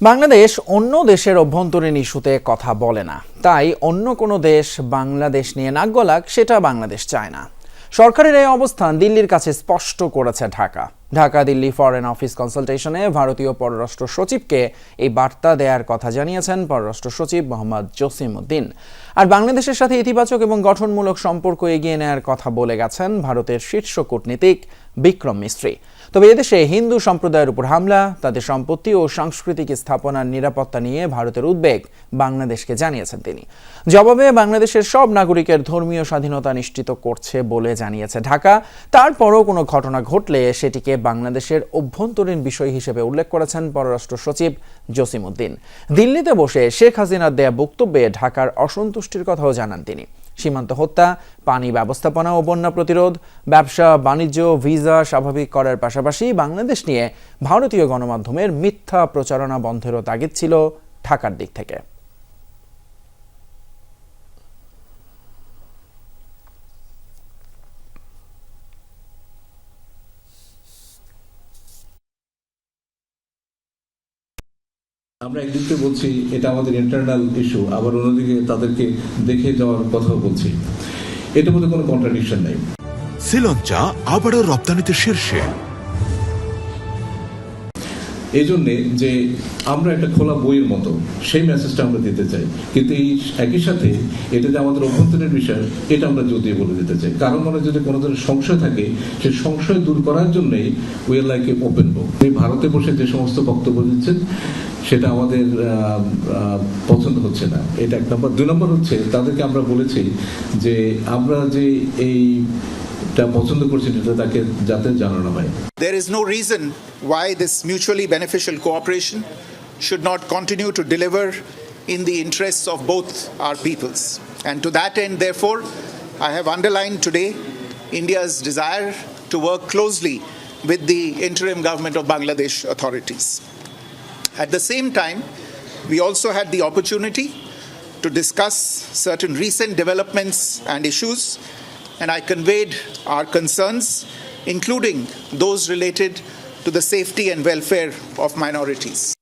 বাংলাদেশ অন্য দেশের অভ্যন্তরীণ ইস্যুতে কথা বলে না। তাই অন্য কোনো দেশ বাংলাদেশ নিয়ে নাক গলাক, সেটা বাংলাদেশ চায় না। সরকারের এই অবস্থান দিল্লির কাছে স্পষ্ট করেছে ঢাকা। ঢাকা দিল্লি ফরেন অফিস কনসালটেশনে ভারতীয় পররাষ্ট্র সচিবকে এই বার্তা দেওয়ার কথা জানিয়েছেন পররাষ্ট্র সচিব মোহাম্মদ জসিম উদ্দিন। আর বাংলাদেশের সাথে ইতিবাচক এবং গঠনমূলক সম্পর্ক এগিয়ে নেওয়ার কথা বলে গেছেন ভারতের শীর্ষ কূটনীতিক বিক্রম মিস্ত্রি। তবে এদেশে হিন্দু সম্প্রদায়ের উপর হামলা, তাদের সম্পত্তি ও সাংস্কৃতিক স্থাপনার নিরাপত্তা নিয়ে ভারতের উদ্বেগ, বাংলাদেশকে জানিয়েছেন তিনি। জবাবে বাংলাদেশের সব নাগরিকের ধর্মীয় স্বাধীনতা নিশ্চিত করছে বলে জানিয়েছে ঢাকা। তারপরও কোনো ঘটনা ঘটলে সেটিকে বাংলাদেশের অভ্যন্তরীণ বিষয় হিসেবে উল্লেখ করেছেন পররাষ্ট্র সচিব জসিম উদ্দিন। দিল্লিতে বসে শেখ হাসিনার দেয়া বক্তব্যে ঢাকার অসন্তুষ্টির কথাও জানান তিনি। সীমান্ত হত্যা, পানি ব্যবস্থাপনা ও বন্যা প্রতিরোধ, ব্যবসা, বাণিজ্য, ভিসা স্বাভাবিক করার পাশাপাশি বাংলাদেশ নিয়ে ভারতীয় গণমাধ্যমের মিথ্যা প্রচারণা বন্ধেরও তাগিদ ছিল ঢাকার দিক থেকে। আমরা একদিকে বলছি, এটা আমাদের ইন্টারনাল ইস্যু আবার অন্যদিকে তাদেরকে দেখে যাওয়ার কথা বলছি। এটার মধ্যে কোনো কন্ট্রাডিকশন নাই। শ্রীলঙ্কা আবারও রপ্তানিতে শীর্ষে। এই জন্যে যে আমরা একটা খোলা বইয়ের মতো, সেই মেসেজটা আমরা দিতে চাই। কিন্তু এই একই সাথে এটা যে আমাদের অভ্যন্তরীণ বিষয়, এটা আমরা যদি বলে দিতে চাই। কারণ মনে যদি কোনো ধরনের সংশয় থাকে, সেই সংশয় দূর করার জন্যই we are like a open book এই ভারতে বসে যে সমস্ত বক্তব্য দিচ্ছেন, সেটা আমাদের পছন্দ হচ্ছে না। এটা এক নম্বর। দুই নম্বর হচ্ছে, তাদেরকে আমরা বলেছি যে আমরা যে এইটা পছন্দ করছি সেটা তাকে যাতে জানানো হয় There is no reason why this mutually beneficial cooperation should not continue to deliver in the interests of both our peoples. And to that end, therefore, I have underlined today India's desire to work closely with the interim government of Bangladesh authorities. At the same time, we also had the opportunity to discuss certain recent developments and issues, and I conveyed our concerns, including those related to the safety and welfare of minorities.